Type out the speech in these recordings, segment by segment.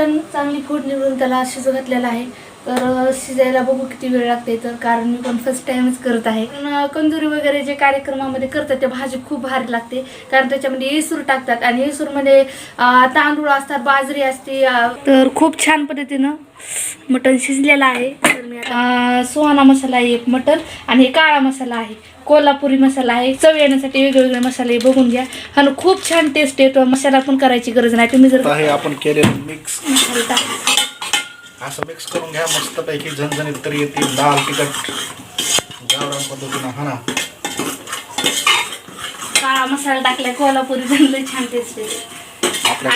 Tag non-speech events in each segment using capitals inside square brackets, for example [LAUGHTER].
मटण चांगली फोडणी निवडून त्याला शिजू घातलेला आहे. तर शिजायला बघू किती वेळ लागते तर कारण मी पण फर्स्ट टाइमच करत आहे. पण, कंदुरी वगैरे जे कार्यक्रमामध्ये करतात ते भाजी खूप भारी लागते. कारण त्याच्यामध्ये येसूर टाकतात आणि येसूरमध्ये तांदूळ असतात बाजरी असते तर खूप छान पद्धतीनं मटण शिजलेलं आहे. तर सुहाना मसाला आहे एक मटण आणि हे काळा मसाला आहे. कोल्हापुरी मसाला आहे. चव येण्यासाठी वेगवेगळे मसाले बघून घ्या. आणि खूप छान टेस्ट येतो. मसाला पण करायची गरज नाही. तुम्ही जर आता हे आपण केलेलं मिक्स मसाला टाक- असं मिक्स करून घ्या. मस्तपैकी झणझणीत तरी येतील. लाल तिखट. गावरान पद्धतीनं. हा ना. काळा मसाला टाकलाय. कोल्हापुरी छान टेस्ट येते. आपल्या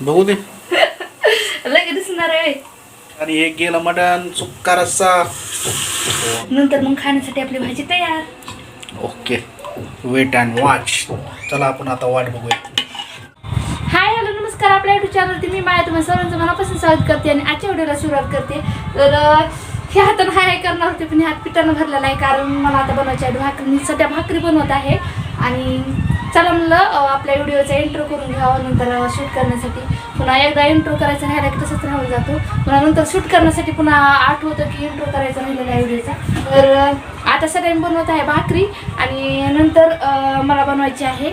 बघू दे. [LAUGHS] लगेच दिसणार आहे. आणि हे गेलं मटण सुक्का रस्सा. नंतर मग खाण्यासाठी आपली भाजी तयार. ओके. वेट अँड वॉच चला आपण आता वाट बघूया. हाय हॅलो नमस्कार. आपल्या युट्यूब चॅनलवरती मी माया. तुम्हाला सर्वांचं मनापासून स्वागत करते आणि आजच्या व्हिडिओला सुरुवात करते. तर हे हातानं हाय करणार होते पण हे हात पिठानं भरलेला आहे कारण मला आता बनवायची आहे. भाकरी सध्या भाकरी बनवत आहे आणि चला म्हणलं आपल्या व्हिडिओचा इंट्रो करून घ्यावा नंतर शूट करण्यासाठी. पुन्हा एकदा इंट्रो करायचा नाही की तसंच राहून जातो. पुन्हा नंतर शूट करण्यासाठी पुन्हा आठवतं की इंट्रो करायचा राहिलेला आहे व्हिडिओचा. तर आता सगळ्यांनी बनवत आहे भाकरी आणि नंतर मला बनवायची आहे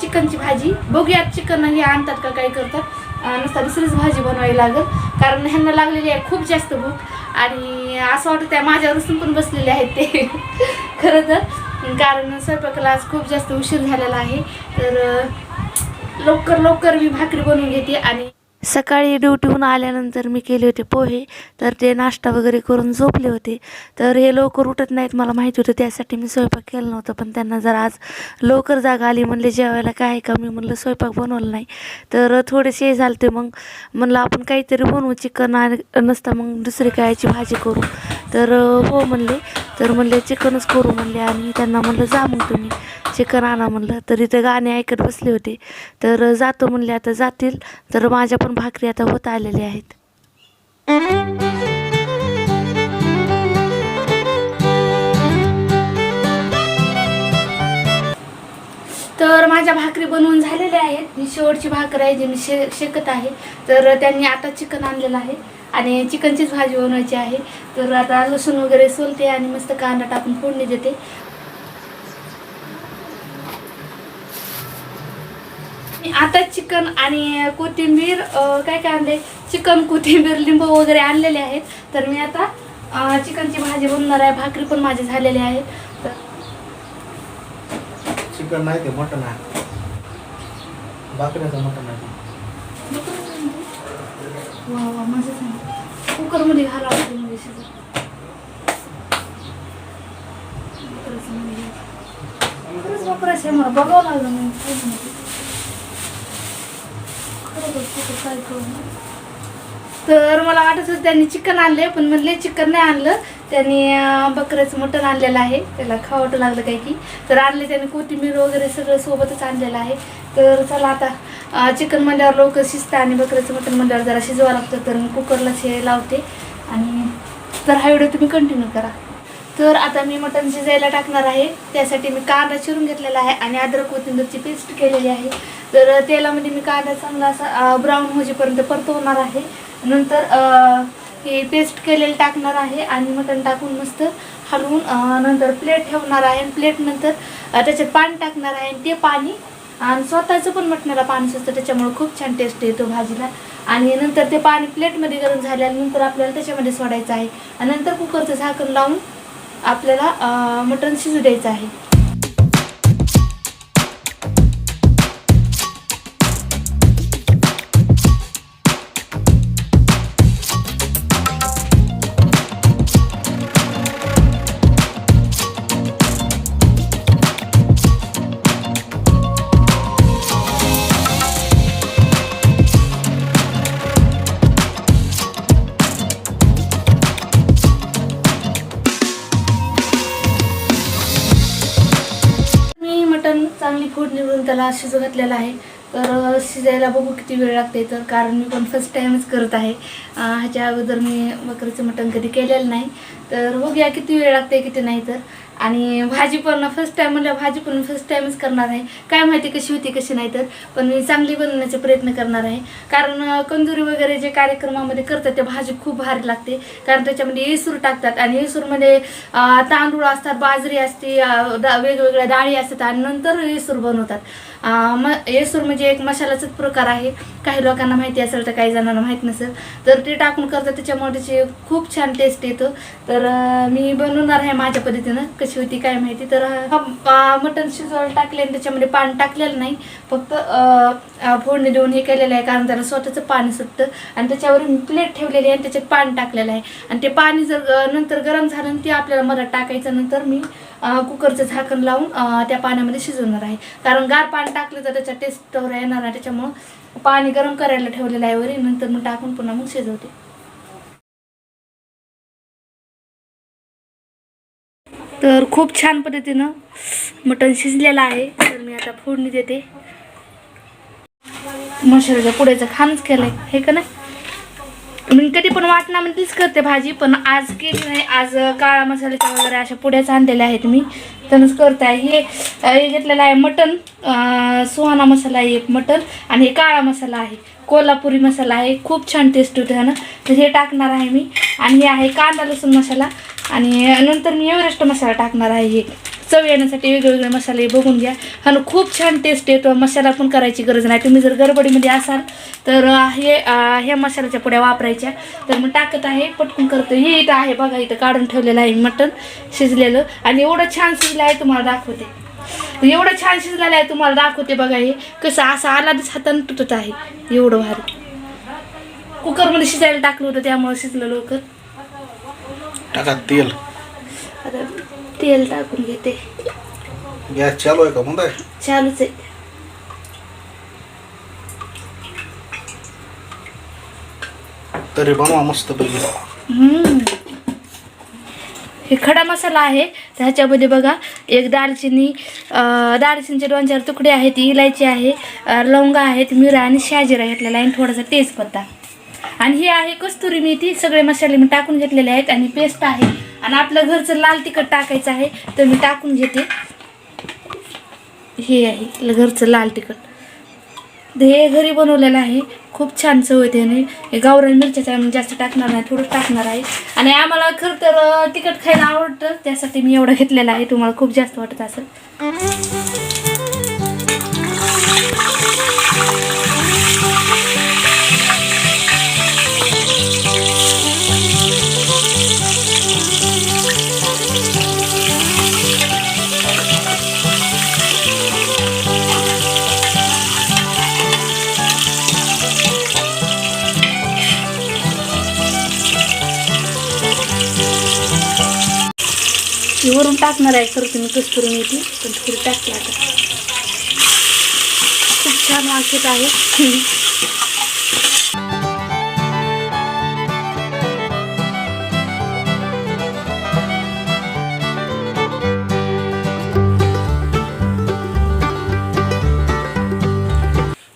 चिकनची भाजी. बघूयात चिकन हे आणतात का काही करतात. नुसता दुसरीच भाजी बनवावी लागेल. कारण ह्यांना लागलेली आहे खूप जास्त भूक आणि असं वाटतं आहे माझ्यावर रुसून पण बसलेले आहेत ते. [LAUGHS] खरं तर. कारण स्वयंपाकाला आज खूप जास्त उशीर झालेला आहे. तर लवकर लवकर मी भाकरी बनवून घेते आणि सकाळी ड्युटीहून आल्यानंतर मी केले होते पोहे तर ते नाश्ता वगैरे करून झोपले होते. तर हे लवकर उठत नाहीत मला माहिती होतं त्यासाठी मी स्वयंपाक केला नव्हता. पण त्यांना जर आज लवकर जागा आली म्हणले जेवायला काय आहे का? मी म्हणलं स्वयंपाक बनवलं नाही. तर थोडेसे हे झालते मग म्हणलं आपण काहीतरी बनवू चिकन आणि नसता मग दुसरी कायची भाजी करू. तर हो म्हणले. तर म्हणले चिकनच करू म्हणले. आणि त्यांना म्हणलं जा मग तुम्ही. चिकन आणा म्हणलं. तर इथं गाणे ऐकत बसले होते. तर जातो म्हणले आता जातील. तर माझ्या पण भाकरी आता होत आलेल्या आहेत. तर माझ्या भाकरी बनवून झालेल्या आहेत. ही शेवटची भाकर आहे जी मी शे शेकत आहे. तर त्यांनी आता चिकन आणलेलं आहे. आणि चिकनचीच भाजी बनवायची आहे. तर आता लसूण वगैरे सोलते आणि मस्त कांदा टाकून फोडणी देते. आता चिकन आणि कोथिंबीर काय काय आणले चिकन कोथिंबीर लिंबू वगैरे आणलेले आहेत. तर मी आता चिकनची भाजी बनवणार आहे. भाकरी पण माझी झालेली आहे. तर चिकन नाही ते मटन आहे. भाकऱ्याचं मटन आहे वा वा सांग कुकरमध्ये म्हणजे घाला म्हणजे खरंच वापरायचं आहे मला बघावं लागलं नाही. खरोखर कुकर काय करू तर मला वाटत त्यांनी चिकन आणले पण म्हणले चिकन नाही आणलं. त्यांनी बकऱ्याचं मटण आणलेलं आहे. त्याला खावटं लागलं काही की. तर आणले त्याने कोथिंबीर वगैरे सगळं सोबतच आणलेलं आहे. तर चला आता चिकन म्हणल्यावर लवकर शिजतं आणि बकऱ्याचं मटण म्हणल्यावर जरा शिजवा लागतं तर मी कुकरलाच हे लावते. आणि तर हा व्हिडिओ तुम्ही कंटिन्यू करा. तर आता मी मटण शिजायला टाकणार आहे. त्यासाठी मी कांदा चिरून घेतलेला आहे आणि अद्रक कोथिंबीरची पेस्ट केलेली आहे. तर तेलामध्ये मी कांदा चांगला असा ब्राऊन होईपर्यंत परतवणार आहे. नंतर हे पेस्ट केलेलं टाकणार आहे आणि मटण टाकून मस्त हलवून नंतर प्लेट ठेवणार आहे. आणि प्लेट नंतर त्याच्यात पाणी टाकणार आहे. आणि ते पाणी आणि स्वतःचं पण मटणाला पाणी सुचतं त्याच्यामुळे खूप छान टेस्ट येतो भाजीला. आणि नंतर ते पाणी प्लेटमध्ये गरम झाल्यानंतर आपल्याला त्याच्यामध्ये सोडायचं आहे. आणि नंतर कुकरचं झाकण लावून आपल्याला मटण शिजू द्यायचं आहे. मटण चांगली फोडणी निवडून त्याला शिजू घातलेलं आहे. तर शिजायला बघू किती वेळ लागते. तर कारण मी पण फर्स्ट टाइमच करत आहे. ह्याच्या अगोदर मी बकरीचं मटण कधी केलेलं नाही. तर बघूया किती वेळ लागते किती नाही तर. आणि भाजी पण फर्स्ट टाईम म्हणलं भाजी पण फर्स्ट टाईमच करणार आहे. काय माहिती कशी होती कशी नाही तर. पण मी चांगली बनवण्याचा प्रयत्न करणार आहे. कारण कंदुरी वगैरे जे कार्यक्रमामध्ये करतात ते भाजी खूप भारी लागते. कारण त्याच्यामध्ये येसूर टाकतात. आणि येसूरमध्ये तांदूळ असतात बाजरी असते दा- वेगवेगळ्या डाळी असतात आणि नंतर येसूर बनवतात. म येसूर म्हणजे एक मसाल्याचाच प्रकार आहे. काही लोकांना माहिती असेल तर काही जणांना माहीत नसेल. तर ते टाकून करतात त्याच्यामुळे त्याची खूप छान टेस्ट येतो. तर मी बनवणार आहे माझ्या पद्धतीनं. कशी होती काय माहिती. तर मटण शिजवायला टाकले आणि त्याच्यामध्ये पाणी टाकलेलं नाही. फक्त फोडणी देऊन हे केलेलं आहे. कारण त्याला स्वतःचं पाणी सुटतं आणि त्याच्यावर मी प्लेट ठेवलेली आहे आणि त्याच्यात पाणी टाकलेलं आहे. आणि ते पाणी जर नंतर गरम झालं आणि ते आपल्याला मला टाकायचं नंतर मी कुकरचं झाकण लावून त्या पाण्यामध्ये शिजवणार आहे. कारण गार पाणी टाकलं तर त्याच्या टेस्टवर येणार आहे त्याच्यामुळं पाणी गरम करायला ठेवलेलं आहे वरी नंतर मग टाकून पुन्हा मग शिजवते. तर खूप छान पद्धतीनं मटण शिजलेलं आहे. तर मी आता फोडणी देते. मसाल्याच्या पुड्याचं खाणच केलंय. हे का नाही? मी कधी पण वाटणामध्येच करते भाजी पण आज केली नाही. आज काळा मसाल्याच्या वगैरे अशा पुड्याच आणलेल्या आहेत मी. त्यानंच करत. आहे हे हे घेतलेलं आहे मटण. सुहाना मसाला आहे एक मटण आणि हे काळा मसाला आहे. कोल्हापुरी मसाला आहे. खूप छान टेस्ट होते ह्यानं तर हे टाकणार आहे मी. आणि हे आहे कांदा लसूण मसाला. आणि नंतर मी एव्हरेस्ट मसाला टाकणार आहे हे. चव येण्यासाठी वेगवेगळे मसाले बघून घ्या. ह्यानं खूप छान टेस्ट येतो. मसाला पण करायची गरज नाही. तुम्ही जर गडबडीमध्ये असाल तर हे ह्या मसाल्याच्या पुड्या वापरायच्या. तर मी टाकत आहे पटकन करतो. हे इथं आहे बघा इथं काढून ठेवलेलं आहे मटण शिजलेलं. आणि एवढं छान शिजलं आहे तुम्हाला दाखवते. एवढं छान शिजलेलं आहे तुम्हाला दाखवते बघा हे. कसं असं आलादीच हातानं तुटत आहे. एवढं भारी. कुकरमध्ये शिजायला टाकलं होतं त्यामुळे शिजलं लवकर. टाका तेल. आता तेल टाकून घेते. गॅस चालू आहे का म्हणताय चालूच आहे. तरी बनवा मस्त हम्म. हे खडा मसाला आहे तर ह्याच्यामध्ये बघा एक दालचिनी अं, दालचिनीचे दोन चार तुकडे आहेत इलायची आहे अं, लवंगा आहेत मिरा आणि शाजिरा घेतलेला आहे आणि थोडासा तेजपत्ता. आणि ही आहे कस्तुरी मेथी सगळे मसाले मी टाकून घेतलेले आहेत आणि पेस्ट आहे. आणि आपलं घरचं लाल तिखट टाकायचं आहे तर मी टाकून घेते. हे आहे घरचं लाल तिखट. तर हे घरी बनवलेलं आहे. खूप छान चव येते आणि हे गावरान मिरच्याचं आम्ही जास्त टाकणार नाही थोडं टाकणार आहे. आणि आम्हाला खरं तर तिखट खायला आवडतं त्यासाठी मी एवढं घेतलेलं आहे. तुम्हाला खूप जास्त वाटत असेल. टाकणार आहे. खरं तुम्ही कस्तुरी मेथी पण थोडी टाकते आता. खूप छान वास येत आहे.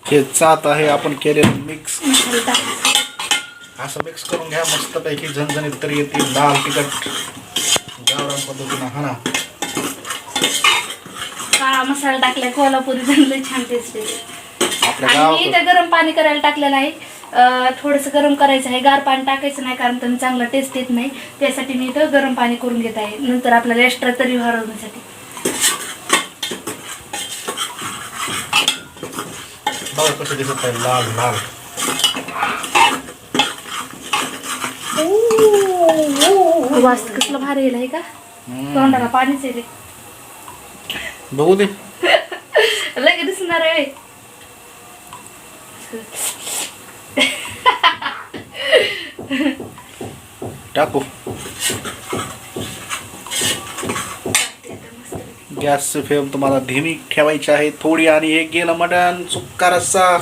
हे चात आहे आपण केलेलं मिक्स असं मिक्स करून घ्या मस्त पैकी झणझणीत तरी येतील. लाल तिखट. गावरान पद्धतीनं हा ना. काळा मसाला टाकलाय कोल्हापुरी चांगलं छान टेस्ट येते आपल्या आणि मी गावाकडे. इथे गरम पाणी करायला टाकलेलं आहे अं, थोडंसं गरम करायचं आहे गार पाणी टाकायचं नाही कारण त्यांना चांगला टेस्ट येत नाही. त्यासाठी मी इथं गरम पाणी करून घेत आहे. नंतर आपल्याला एक्स्ट्रा तरी वाढवण्यासाठी बघा कसं दिसत आहे लाल लाल. वास कसलं भारी येईल आहे का. तोंडाला पाणीच येते बघू दे. लगेच दिसणार आहे. टाकू. गॅसची फ्लेम तुम्हाला धीमी ठेवायची आहे. थोडी आणि हे गेलं मटण. सुक्का रस्सा. वा.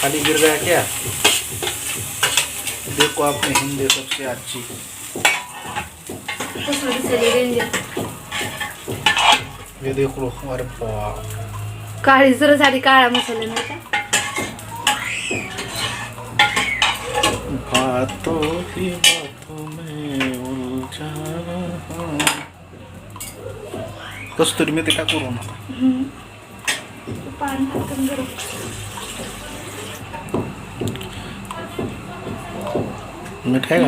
खाली गिर गया क्या? देखो आपने हिंदी सबसे अच्छी। ये देख लो अरे काळी जरा साडी काळा मसाले नाही का? भातो ही कस्तुरी मी ते टाकू नका. टाकून गरम मीठ आहे का.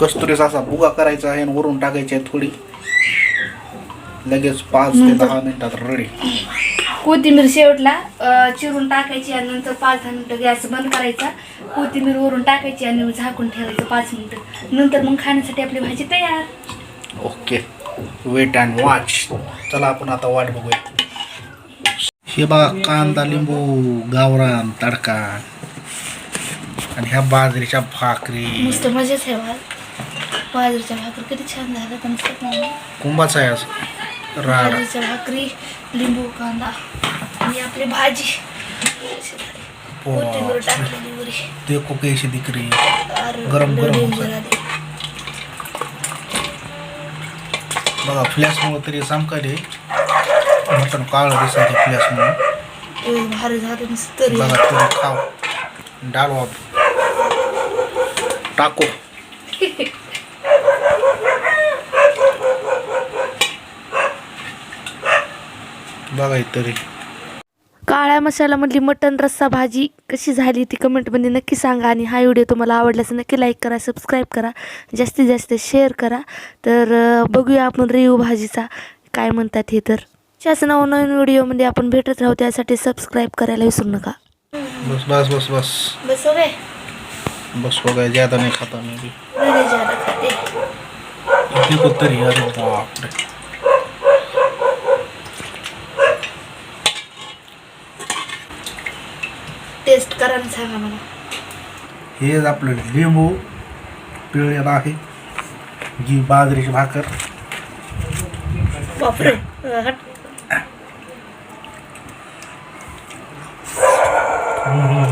कस्तुरीचा असा बुगा करायचा आहे आणि वरून टाकायची आहे थोडी. लगेच पाच ते दहा मिनिटात रेडी कोथिंबीर शेवटला चिरून टाकायची आणि नंतर पाच दहा मिनिटं गॅस बंद करायचा. कोथिंबीर वरून टाकायची आणि झाकून ठेवायचं पाच मिनिटं. नंतर मग खाण्यासाठी आपली भाजी तयार. ओके. वेट अँड वॉच चला आपण आता वाट बघूया. हे बघा कांदा लिंबू गावरान तडका. आणि ह्या बाजरीच्या भाकरी. मस्त मजाच आहे बाजरीच्या भाकरी किती छान झाल्या पण कुंभाचा आहे राड. बाजरीच्या भाकरी लिंबू कांदा आणि आपली भाजी. देखो कैसी दिख रही है गरम- गरम. बघा फ्लॅशमुळे तरी चमकाले मटण काळं दिसायचे फ्लॅशमुळे तरी. बघा तुम्ही खाव डाळू आप टाको. [LAUGHS] बघा तरी. काळ्या मसाल्यामधली मटण रस्सा भाजी कशी झाली ती कमेंटमध्ये नक्की सांगा आणि हा व्हिडिओ तुम्हाला आवडल्यास नक्की लाईक करा सबस्क्राईब करा जास्तीत जास्त शेअर करा. तर बघूया आपण रिव्ह्यू भाजीचा काय म्हणतात हे तर. त्याच नवनवीन व्हिडिओमध्ये आपण भेटत राहू त्यासाठी सबस्क्राईब करायला विसरू नका. बस बस बस बस. बस हो गए. बस हो ज्यादा नहीं खाता मैं भी. नहीं ज़्यादा खाते. बाप रे टेस्ट करा आणि सांगा मला. हे आपलं लिंबू पिळलेला आहे जी बाजरीची भाकर. बापरे हट. नंबर